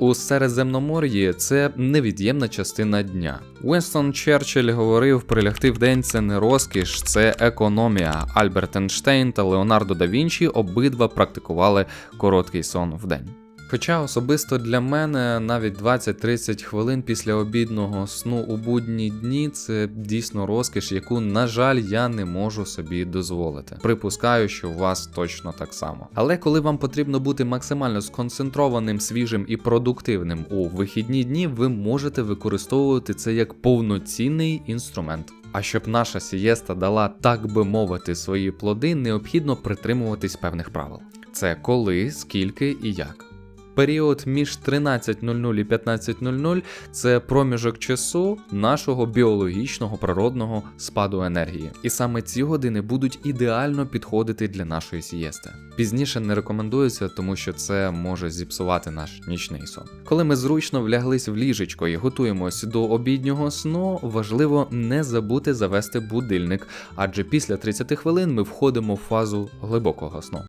у Середземномор'ї це невід'ємна частина дня. Уінстон Черчилль говорив, прилягти в день це не розкіш, це економія. Альберт Ейнштейн та Леонардо да Вінчі обидва практикували короткий сон в день. Хоча особисто для мене навіть 20-30 хвилин після обідного сну у будні дні це дійсно розкіш, яку, на жаль, я не можу собі дозволити. Припускаю, що у вас точно так само. Але коли вам потрібно бути максимально сконцентрованим, свіжим і продуктивним у вихідні дні, ви можете використовувати це як повноцінний інструмент. А щоб наша сієста дала, так би мовити, свої плоди, необхідно притримуватись певних правил. Це коли, скільки і як. Період між 13.00 і 15.00 це проміжок часу нашого біологічного природного спаду енергії. І саме ці години будуть ідеально підходити для нашої сієсти. Пізніше не рекомендується, тому що це може зіпсувати наш нічний сон. Коли ми зручно вляглись в ліжечко і готуємось до обіднього сну, важливо не забути завести будильник, адже після 30 хвилин ми входимо в фазу глибокого сну.